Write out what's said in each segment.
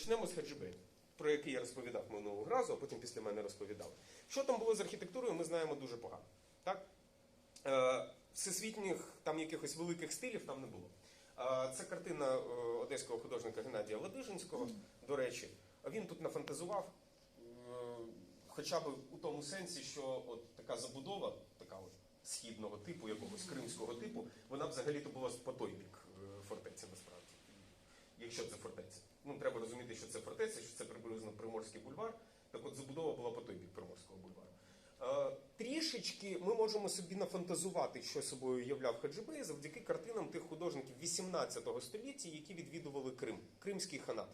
Почнемо з Хаджибея, про який я розповідав минулого разу, а потім після мене розповідали. Що там було з архітектурою, ми знаємо дуже погано. Так? Е, всесвітніх там якихось великих стилів там не було. Е, Це картина е, одеського художника Геннадія Ладижинського, до речі. Він тут нафантазував, хоча б у тому сенсі, що от така забудова, така от східного типу, якогось кримського типу, вона взагалі-то була по той бік фортеці насправді. Якщо це фортеця. Ну, треба розуміти, що це фортеця, що це приблизно Приморський бульвар. Так от забудова була по той бік Приморського бульвару. Е, трішечки ми можемо собі нафантазувати, що собою являв Хаджибей завдяки картинам тих художників 18 століття, які відвідували Крим, Кримський ханат.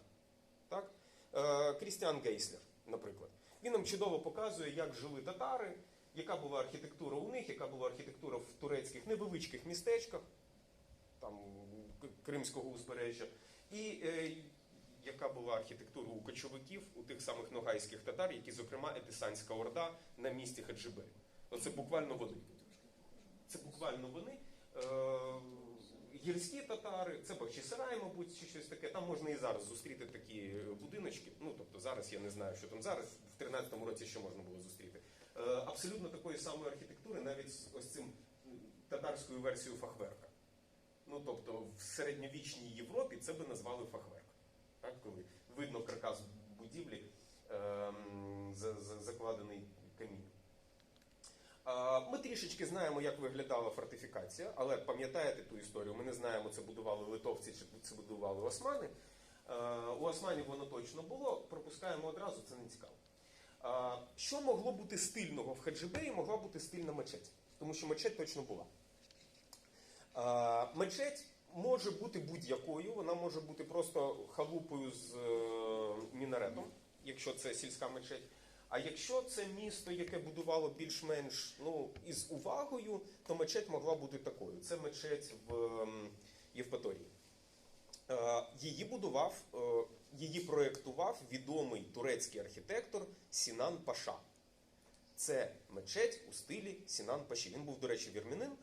Так? Е, Крістіан Гейслер, наприклад. Він нам чудово показує, як жили татари, яка була архітектура у них, яка була архітектура в турецьких невеличких містечках, там Кримського узбережжя, і е, яка була архітектура у кочовиків, у тих самих ногайських татар, які, зокрема, Етисанська Орда на місці Хаджибею. Оце буквально вони. Це буквально вони. Е, гірські татари, це Бахчисарай, мабуть, чи щось таке. Там можна і зараз зустріти такі будиночки. Ну, тобто зараз я не знаю, що там зараз, в 13-му році ще можна було зустріти. Е, абсолютно такої самої архітектури, навіть з ось цим татарською версією фахверка. Ну, тобто, в середньовічній Європі це би назвали фахверк. Так, коли видно каркас будівлі, ем, за- за- закладений камінням. А, Ми трішечки знаємо, як виглядала фортифікація, але пам'ятаєте ту історію? Ми не знаємо, це будували литовці чи це будували османи. У османів воно точно було, пропускаємо одразу, це не цікаво. Що могло бути стильного в Хаджибеї, могла бути стильна мечеть, тому що мечеть точно була. Мечеть може бути будь-якою, вона може бути просто халупою з е, мінаретом, якщо це сільська мечеть. А якщо це місто, яке будувало більш-менш ну, із увагою, то мечеть могла бути такою. Це мечеть в ем, Євпаторії. Е, Її будував, е, її проєктував відомий турецький архітектор Сінан Паша. Це мечеть у стилі Сінан Паші. Він був, до речі, вірмянин, е,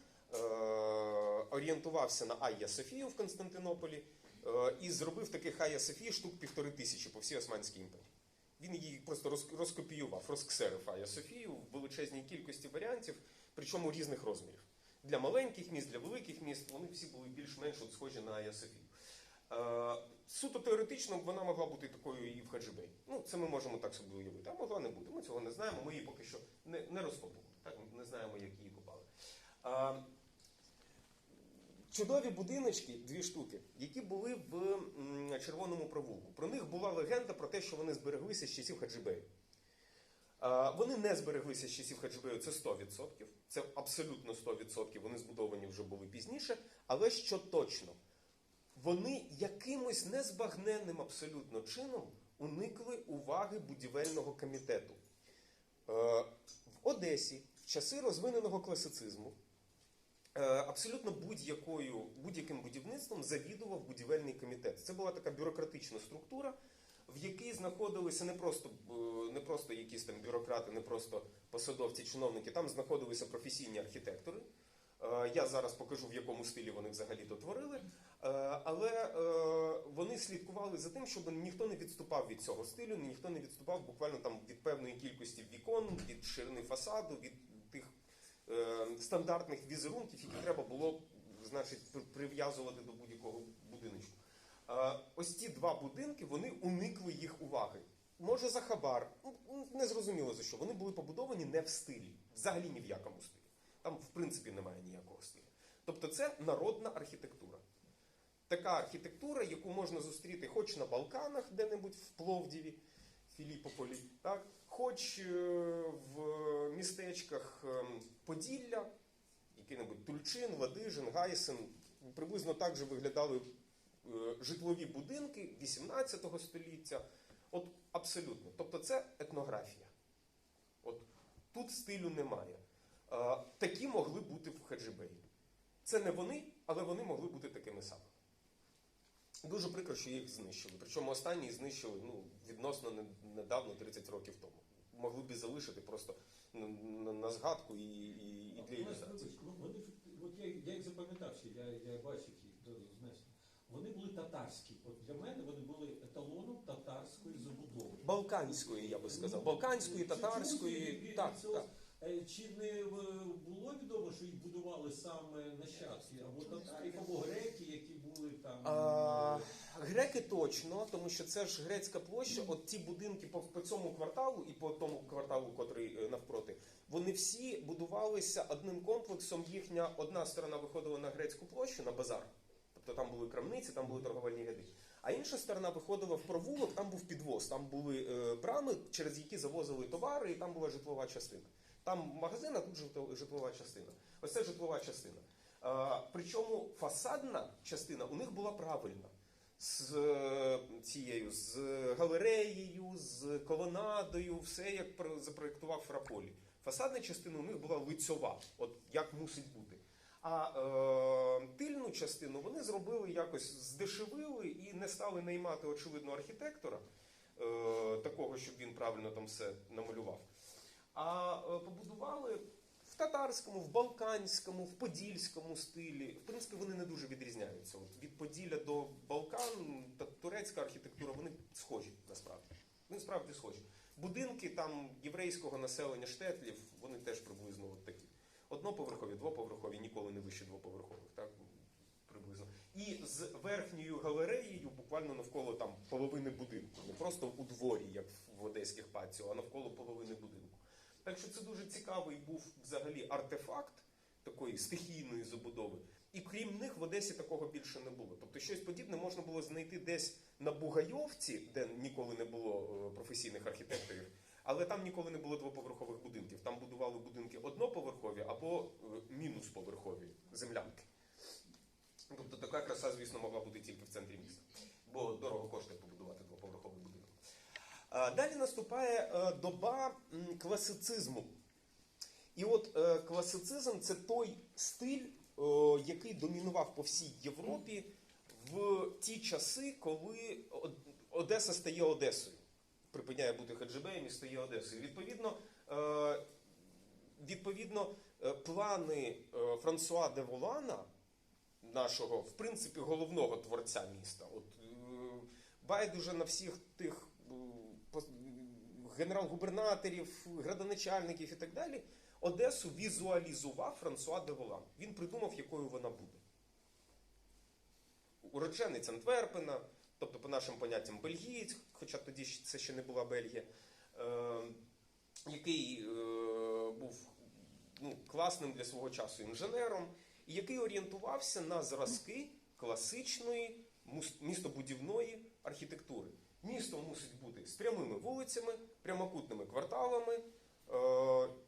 орієнтувався на Айя Софію в Константинополі е, і зробив таких Айя Софії штук півтори тисячі по всій Османській імперії. Він її просто розкопіював, розксерив Айя Софію в величезній кількості варіантів, причому різних розмірів. Для маленьких міст, для великих міст вони всі були більш-менш схожі на Айя Софію. Е, Суто теоретично вона могла бути такою і в Хаджибей. Ну, це ми можемо так собі уявити. А могла не бути. Ми цього не знаємо. Ми її поки що не, не розкопували. Так? Не знаємо, як її копали. Чудові будиночки, дві штуки, які були в червоному провулку. Про них була легенда про те, що вони збереглися з часів Хаджибею. Вони не збереглися з часів Хаджибею, це 100%. Це абсолютно 100%. Вони збудовані вже були пізніше. Але що точно, вони якимось незбагненним абсолютно чином уникли уваги будівельного комітету. Е, В Одесі в часи розвиненого класицизму абсолютно будь-якою будь-яким будівництвом завідував будівельний комітет. Це була така бюрократична структура, в якій знаходилися не просто е, не просто якісь там бюрократи, не просто посадовці, чиновники. Там знаходилися професійні архітектори. Е, Я зараз покажу, в якому стилі вони взагалі то творили. Е, Але е, вони слідкували за тим, щоб ніхто не відступав від цього стилю, ніхто не відступав буквально там від певної кількості вікон, від ширини фасаду, від е, стандартних візерунків, які треба було значить, прив'язувати до будь-якого будиночку. Е, ось ці два будинки вони уникли їх уваги. Може за хабар, не зрозуміло за що. Вони були побудовані не в стилі, взагалі ні в якому стилі. Там, в принципі, немає ніякого стилю. Тобто, це народна архітектура. Така архітектура, яку можна зустріти хоч на Балканах, де-небудь в Пловдіві, Філіпополі, так? хоч е, в містечках ем, Поділля, який-небудь Тульчин, Ладижин, Гайсин. Приблизно так же виглядали е, житлові будинки 18 століття. От абсолютно. Тобто це етнографія. От тут стилю немає. Е, Такі могли бути в Хаджибеї. Це не вони, але вони могли бути такими самими. Дуже прикро, що їх знищили. Причому останні знищили ну, відносно недавно, 30 років тому. Могли б і залишити просто на, на, на згадку і, і, і для ілюстрації. ну, Вони от я, я їх запам'ятав, я, я бачив їх до- значно. Вони були татарські. От для мене вони були еталоном татар балканської, я би сказав. Балканської, татарської. Так, так. Е, Чи не е, було відомо, що їх будували саме нащадки або татарів, або греки, які були там? А, е, греки точно, тому що це ж грецька площа. От ті будинки по, по цьому кварталу і по тому кварталу, котрий навпроти, вони всі будувалися одним комплексом. Їхня одна сторона виходила на грецьку площу, на базар. Тобто там були крамниці, там були торговельні ряди. А інша сторона виходила в провулок, там був підвоз, там були е, брами, через які завозили товари, і там була житлова частина. Там магазин, а тут житлова частина. Ось це житлова частина. Причому фасадна частина у них була правильна. З е, цією, з галереєю, з колонадою, все як про- запроєктував Фраполі. Фасадна частина у них була лицьова, от як мусить бути. А е, тильну частину вони зробили якось здешевили і не стали наймати, очевидно, архітектора, е, такого, щоб він правильно там все намалював. А е, побудували в татарському, в балканському, в подільському стилі. В принципі, вони не дуже відрізняються. От від Поділля до Балкан та турецька архітектура, вони схожі насправді. Вони справді схожі. Будинки там єврейського населення штетлів, вони теж приблизно от такі. Одноповерхові, двоповерхові, ніколи не вище двоповерхових, так приблизно. І з верхньою галереєю, буквально навколо там половини будинку, не просто у дворі, як в одеських паціо, а навколо половини будинку. Так що це дуже цікавий був взагалі артефакт такої стихійної забудови. І крім них в Одесі такого більше не було. Тобто щось подібне можна було знайти десь на Бугайовці, де ніколи не було е, професійних архітекторів, але там ніколи не було двоповерхових будинків. Там будували будинки одноповерхові або е, мінусповерхові землянки. Тобто така краса, звісно, могла бути тільки в центрі міста, бо дорого коштує побудувати двоповерховий будинок. А, Далі наступає е, доба класицизму. І от е, класицизм це той стиль, який домінував по всій Європі в ті часи, коли Одеса стає Одесою. Припиняє бути Хаджибеєм і стає Одесою. Відповідно, е, відповідно плани Франсуа де Волана, нашого, в принципі, головного творця міста. От, байдуже на всіх тих генерал-губернаторів, градоначальників і так далі, Одесу візуалізував Франсуа де Волан. Він придумав, якою вона буде. Уродженець Антверпена, тобто, по нашим поняттям, бельгієць, хоча тоді це ще не була Бельгія, е, який е, був ну, класним для свого часу інженером, і який орієнтувався на зразки класичної містобудівної архітектури. Місто мусить з прямими вулицями, прямокутними кварталами. Е,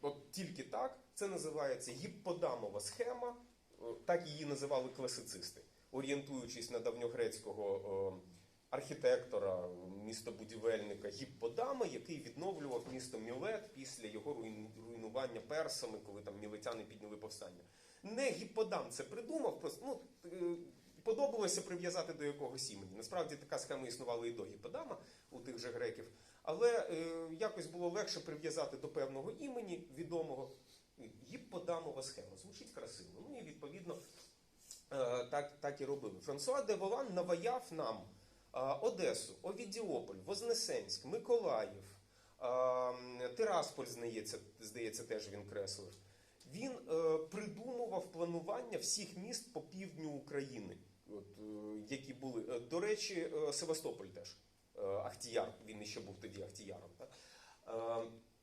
от тільки так це називається гіпподамова схема, е, так її називали класицисти, орієнтуючись на давньогрецького е, архітектора, містобудівельника Гіпподама, який відновлював місто Мілет після його руйнування персами, коли там мілетяни підняли повстання. Не Гіпподам це придумав, просто ну, подобалося прив'язати до якогось імені. Насправді така схема існувала і до Гіпподама у тих же греків. Але е, якось було легше прив'язати до певного імені відомого. Гіпподамова схема. Звучить красиво. Ну і відповідно е, так, так і робили. Франсуа де Волан наваяв нам е, Одесу, Овідіополь, Вознесенськ, Миколаїв, Тирасполь, здається, здається, теж він креслив. Він е, придумував планування всіх міст по півдню України, от, е, які були. Е, До речі, е, Севастополь теж. Ахтіяр, він ще був тоді Ахтіяром. Так?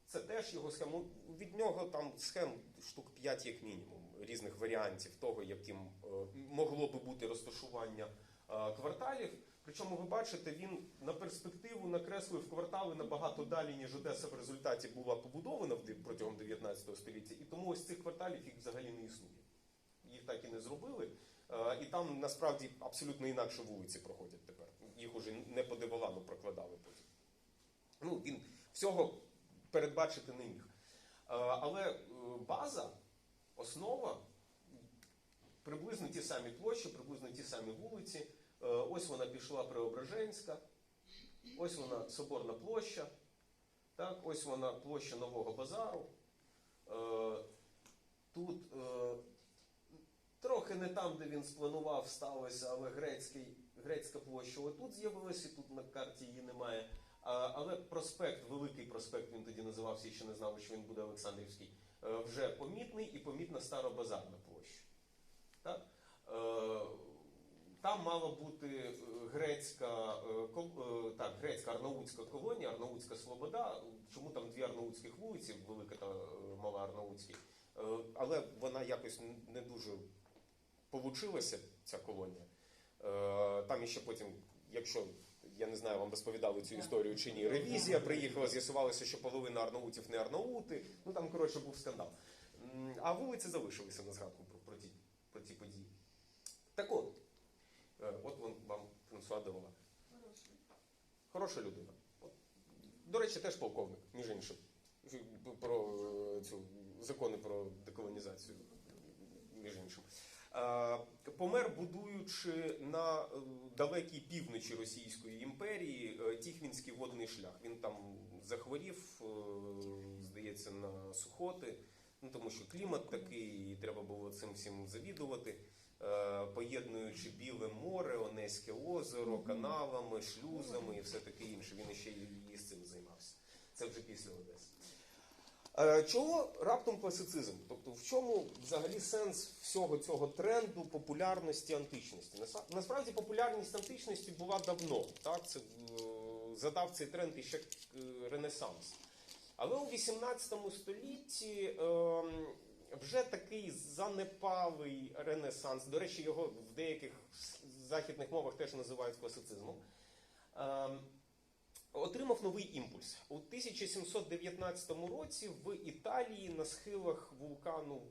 Це теж його схема. Від нього там схем штук 5 як мінімум, різних варіантів того, яким могло би бути розташування кварталів. Причому ви бачите, він на перспективу накреслив квартали набагато далі, ніж Одеса в результаті була побудована протягом 19 століття. І тому ось цих кварталів їх взагалі не існує. Їх так і не зробили. І там насправді абсолютно інакше вулиці проходять тепер. Їх уже не по Деволану прокладали потім. Ну, він всього передбачити не міг. Е, Але е, база, основа, приблизно ті самі площі, приблизно ті самі вулиці. Е, Ось вона пішла Преображенська, ось вона Соборна площа, так, ось вона площа Нового базару. Тут трохи не там, де він спланував, сталося, але грецький, грецька площа отут з'явилася, тут на карті її немає. А, Але проспект, великий проспект, він тоді називався, і ще не знали, що він буде Олександрівський, е, вже помітний і помітна старобазарна площа. Так? Е, Там мала бути е, грецька, так, грецька арнаутська колонія, Арнаутська Слобода. Чому там дві арнаутських вулиці, велика та мала Арнаутські. Е, Але вона якось не дуже получилася, ця колонія. Е, Там іще потім, якщо я не знаю, вам розповідали цю історію чи ні, ревізія приїхала, з'ясувалося, що половина арнаутів не арнаути. Ну там, коротше, був скандал. А вулиці залишилися на згадку про, про, ті, про ті події. Так от, е, от вам Франсуа Девола. Хороша людина. От. До речі, теж полковник, між іншим. Про е, цю закони про деколонізацію, між іншим. Е, Помер, будуючи на е, далекій півночі Російської імперії е, Тіхвінський водний шлях. Він там захворів, здається, на сухоти, ну тому що клімат такий, і треба було цим всім завідувати. Поєднуючи Біле море, Онеське озеро, каналами, шлюзами і все таке інше. Він ще і з цим займався. Це вже після Одеси. Е, Чого раптом класицизм? Тобто, в чому взагалі сенс всього цього тренду популярності античності? Насправді популярність античності була давно. Так? Це е, задав цей тренд іще е, Ренесанс. Але у 18 столітті ем, вже такий занепалий ренесанс. До речі, його в деяких західних мовах теж називають класицизмом. Отримав новий імпульс. У 1719 році в Італії на схилах вулкану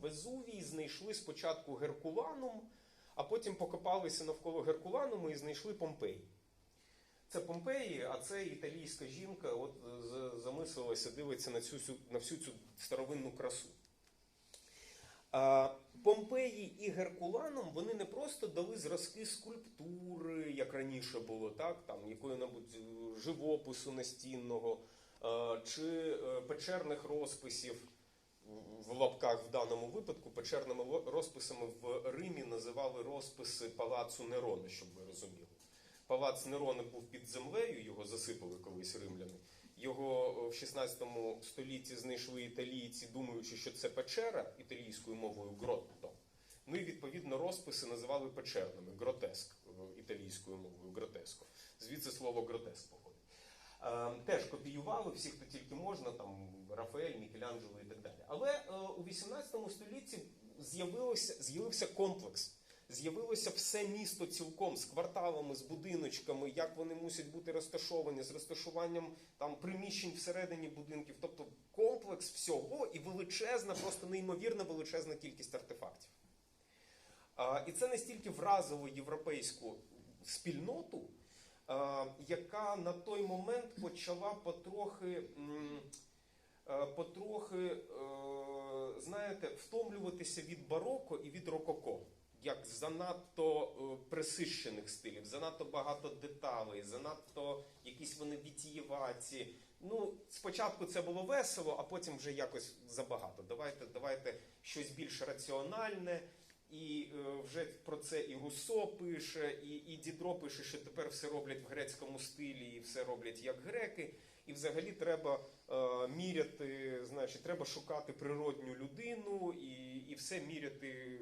Везувій знайшли спочатку Геркуланум, а потім покопалися навколо Геркулануму і знайшли Помпей. Це Помпеї, а це італійська жінка, от замислилася, дивиться на, цю, на всю цю старовинну красу. Помпеї і Геркуланум вони не просто дали зразки скульптури, як раніше було, так, там якої-небудь живопису настінного е, чи е, печерних розписів в лапках в даному випадку. Печерними розписами в Римі називали розписи палацу Нерона, щоб ви розуміли. Палац Нерона був під землею, його засипали колись римляни. Його е, в 16 столітті знайшли італійці, думаючи, що це печера італійською мовою гротто. Ну і відповідно розписи називали печерними, гротеск е, італійською мовою, гротеско. Звідси слово гротеск походить. Е, Теж копіювали всі, хто тільки можна, там Рафаель, Мікеланджело і так далі. Але у 18 столітті з'явився комплекс. З'явилося все місто цілком з кварталами, з будиночками, як вони мусять бути розташовані, з розташуванням там приміщень всередині будинків. Тобто комплекс всього і величезна, просто неймовірна величезна кількість артефактів. А, І це настільки вразило європейську спільноту, яка на той момент почала потрохи, потрохи е, знаєте, втомлюватися від бароко і від рококо. Як занадто е, присищених стилів, занадто багато деталей, занадто якісь вони вітієваті. Ну, спочатку це було весело, а потім вже якось забагато. Давайте, давайте щось більш раціональне. І е, вже про це і Руссо пише, і, і Дідро пише, що тепер все роблять в грецькому стилі, і все роблять як греки. І взагалі треба е, міряти, значить, треба шукати природню людину і, і все міряти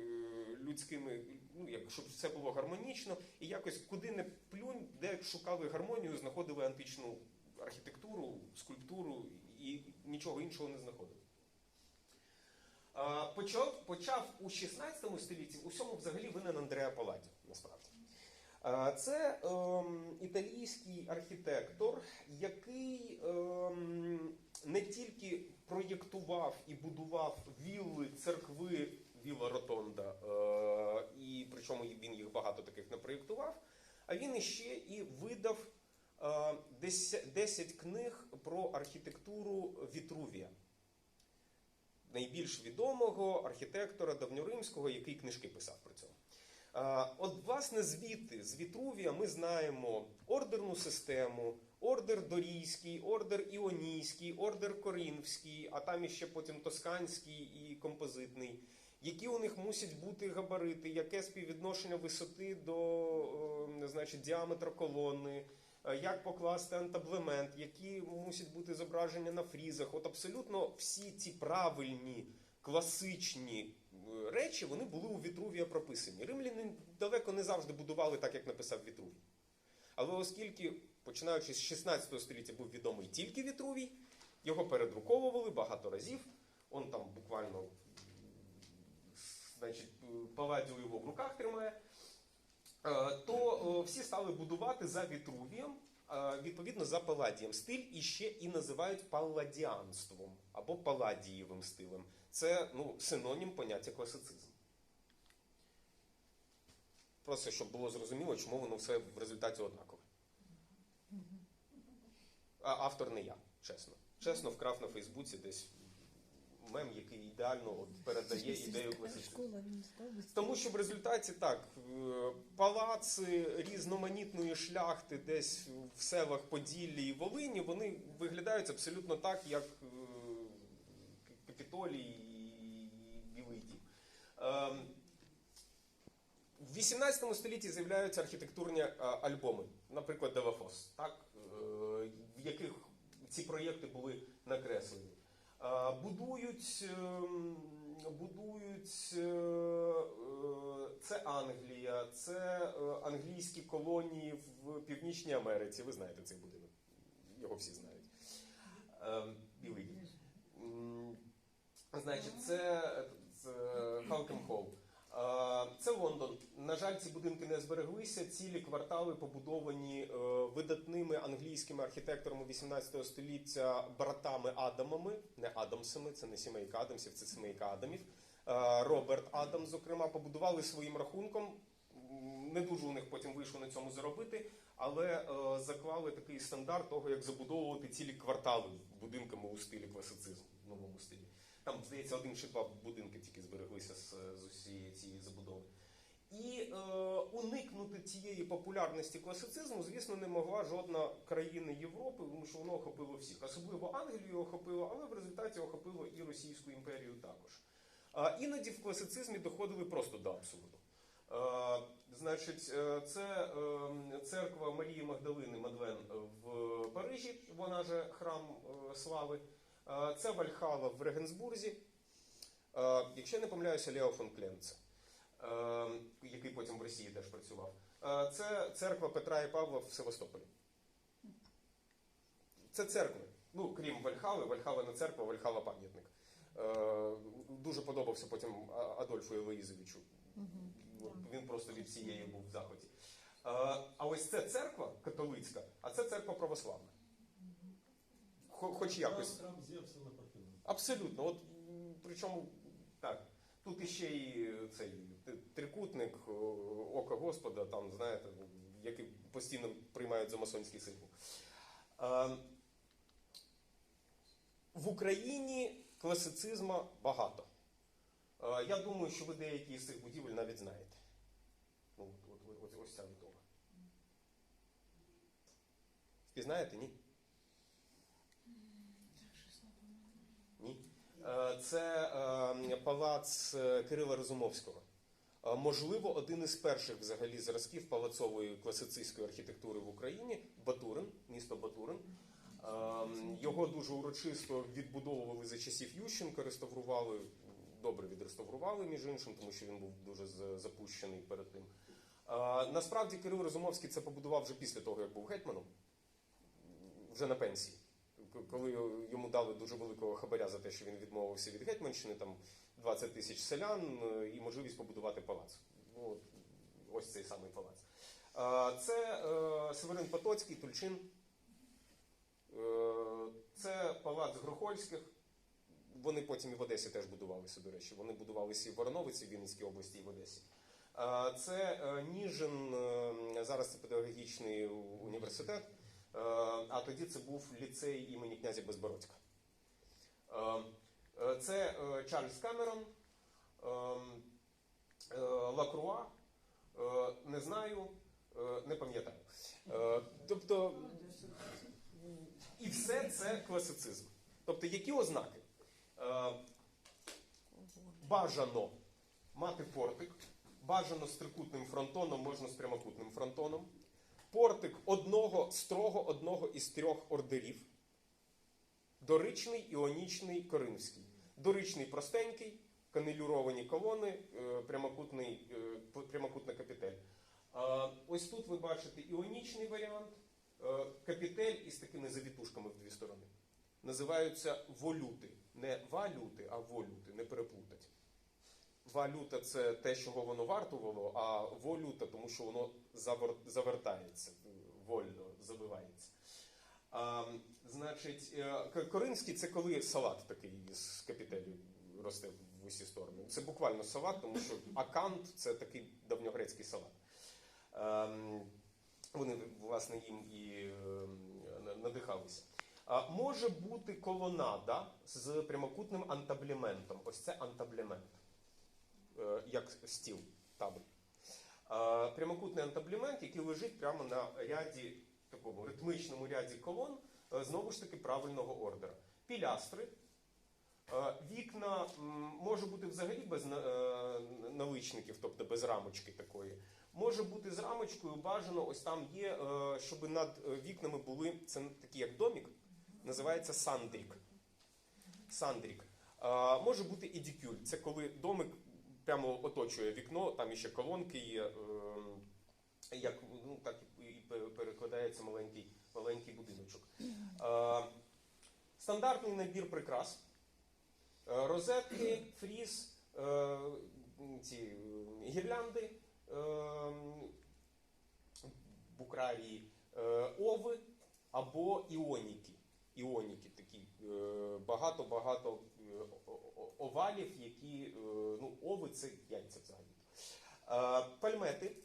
людськими, ну як щоб все було гармонічно, і якось куди не плюнь, де шукали гармонію, знаходили античну архітектуру, скульптуру і нічого іншого не знаходили. Почав, почав у 16 столітті у всьому взагалі винен Андреа Паладі, насправді. Це ем, італійський архітектор, який ем, не тільки проєктував і будував вілли, церкви, віла Ротонда, е, і причому він їх багато таких не проєктував, а він іще і видав е, 10, 10 книг про архітектуру Вітрувія найбільш відомого архітектора давньоримського, який книжки писав про цьому. От, власне, звідти, з Вітрувія, ми знаємо ордерну систему, ордер Дорійський, ордер Іонійський, ордер Коринфський, а там іще потім Тосканський і композитний. Які у них мусять бути габарити, яке співвідношення висоти до е, значить, діаметра колони, е, як покласти антаблемент, які мусять бути зображення на фрізах. От абсолютно всі ці правильні класичні е, речі вони були у Вітрувія прописані. Римляни далеко не завжди будували так, як написав Вітрувій. Але оскільки, починаючи з 16 століття, був відомий тільки Вітрувій, його передруковували багато разів. Он там буквально значить, Паладіо його в руках тримає. Е, То е, всі стали будувати за Вітрувієм, е, відповідно за Паладієм. Стиль іще і називають палладіанством або паладієвим стилем. Це ну, синонім поняття класицизм. Просто щоб було зрозуміло, чому воно все в результаті однакове. А автор не я, чесно. Чесно, вкрав на Фейсбуці десь мем, який ідеально от передає ідею область. Тому що в результаті так, е, палаци різноманітної шляхти десь в селах Поділлі і Волині, вони виглядають абсолютно так, як е, Капітолій і Білий Дім. Ем, В 18 столітті з'являються архітектурні е, альбоми, наприклад, Делафос, так, в яких ці проєкти були накреслені. Будують, ем, будують е, е, це Англія, це е, англійські колонії в Північній Америці. Ви знаєте цей будинок. Його всі знають. Ем, Білий Значить, це, це Халкем Холл. Це Лондон. На жаль, ці будинки не збереглися. Цілі квартали побудовані е, видатними англійськими архітекторами 18 століття братами Адамами, не Адамсами, це не сімейка Адамсів, це сімейка Адамів. Е, Роберт Адам, зокрема, побудували своїм рахунком. Не дуже у них потім вийшло на цьому заробити, але е, заклали такий стандарт того, як забудовувати цілі квартали будинками у стилі класицизму, в новому стилі. Там, здається, один чи два будинки тільки збереглися з, з усієї цієї забудови. І е, уникнути цієї популярності класицизму, звісно, не могла жодна країна Європи, тому що воно охопило всіх. Особливо Англію охопило, але в результаті охопило і Російську імперію також. А іноді в класицизмі доходили просто до абсурду. Е, значить, е, це е, церква Марії Магдалини Мадлен в Парижі, вона же храм е, слави. Це Вальхала в Регенсбурзі. Якщо я не помиляюся, Лео фон Кленце, е, який потім в Росії теж працював. Це церква Петра і Павла в Севастополі. Це церкви. Ну, крім Вальхали, Вальхала не церква, Вальхала пам'ятник. Дуже подобався потім Адольфу Єлоїзовичу. От Він просто від цієї був в захваті. Е, А ось це церква католицька, а це церква православна. Хо- Хоч якось. Абсолютно. От причому так. Тут іще і цей трикутник, о, око Господа, там, знаєте, який постійно приймають за масонський символ. Е, В Україні класицизму багато. Е, Я думаю, що ви деякі з цих будівель навіть знаєте. Ну, от, от, от, ось ця відома. Впізнаєте? Ні. Е, Це е, палац е, Кирила Розумовського. Е, Можливо, один із перших взагалі зразків палацової класицистської архітектури в Україні Батурин, місто Батурин. Е, Його дуже урочисто відбудовували за часів Ющенка, реставрували, добре відреставрували, між іншим, тому що він був дуже запущений перед тим. Е, Насправді Кирил Розумовський це побудував вже після того, як був гетьманом, вже на пенсії. Коли йому дали дуже великого хабаря за те, що він відмовився від гетьманщини, там 20 тисяч селян е, і можливість побудувати палац. Ну, от, ось цей самий палац. Це е, Северин Потоцький, Тульчин. Е, Це палац Грохольських. Вони потім і в Одесі теж будувалися, до речі. Вони будувалися і в Вороновиці, в Вінницькій області, і в Одесі. Це Ніжин, зараз це педагогічний університет. Е, А тоді це був ліцей імені князя Безбородька. Е, е, Це Чарльз Камерон, Лакруа, не знаю, не пам'ятаю. Тобто, і все це класицизм. Тобто, які ознаки? Бажано мати портик, бажано з трикутним фронтоном, можна з прямокутним фронтоном. Портик одного строго одного із трьох ордерів. Доричний, іонічний, коринфський. Доричний простенький, канелюровані колони, е, прямокутний, е, прямокутна капітель. Ось тут ви бачите іонічний варіант, е, капітель із такими завітушками в дві сторони. Називаються волюти. Не валюти, а волюти, не переплутать. Валюта це те, чого воно вартувало, а волюта, тому що воно завертається, вольно забивається. А, значить, е, коринський це коли салат такий з капітелю росте в усі сторони. Це буквально салат, тому що акант це такий давньогрецький салат. Ем, Вони, власне, їм і ем, надихалися. А, може бути колонада з прямокутним антаблементом. Ось це антаблемент, як стіл, табель. Прямокутний антаблемент, який лежить прямо на ряді, такому ритмичному ряді колон, е, знову ж таки правильного ордера. Пілястри. Е, Вікна може бути взагалі без е, наличників, тобто без рамочки такої. Може бути з рамочкою, бажано, ось там є, е, щоб над е, вікнами були це такий як домік, називається сандрік. Сандрік. Е, Може бути і. Це коли домик прямо оточує вікно, там іще колонки є, е, як ну, так і перекладається маленький, маленький будиночок. Е, Стандартний набір прикрас. Е, Розетки, фріз, е, ці гірлянди, е, букравії, е, ови або іоніки. Іоніки такі е, багато-багато е, овалів, які е, ну, ови це яйця взагалі. Пальмети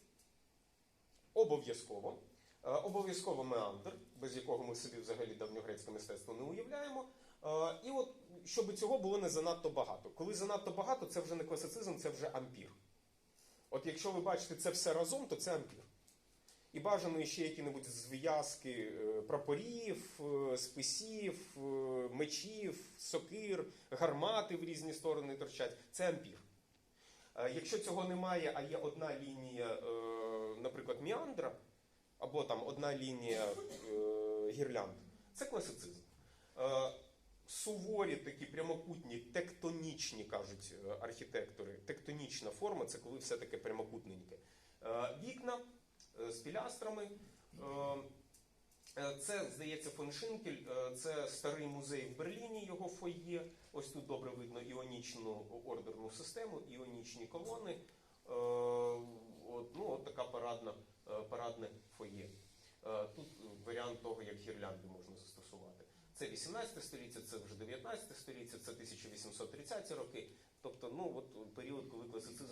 обов'язково. Обов'язково меандр, без якого ми собі взагалі давньогрецьке мистецтво не уявляємо. І от щоб цього було не занадто багато. Коли занадто багато, це вже не класицизм, це вже ампір. От якщо ви бачите це все разом, то це ампір. І бажано ще які-небудь зв'язки е, прапорів, е, списів, е, мечів, сокир, гармати в різні сторони торчать. Це ампір. Якщо цього немає, а є одна лінія, наприклад, міандра, або там одна лінія гірлянд, це класицизм. Суворі такі прямокутні, тектонічні, кажуть архітектори. Тектонічна форма це коли все таке прямокутненьке. Вікна з пілястрами. Е, е, Це, здається, фон Шинкель, е, це старий музей в Берліні, його фойє. Ось тут добре видно іонічну ордерну систему, іонічні колони. Е, От, ну, от така парадна, е, парадне фойє. Е, Тут варіант того, як гірлянди можна застосувати. Це 18 століття, це вже 19 століття, це 1830 роки. Тобто, ну от період, коли класицизм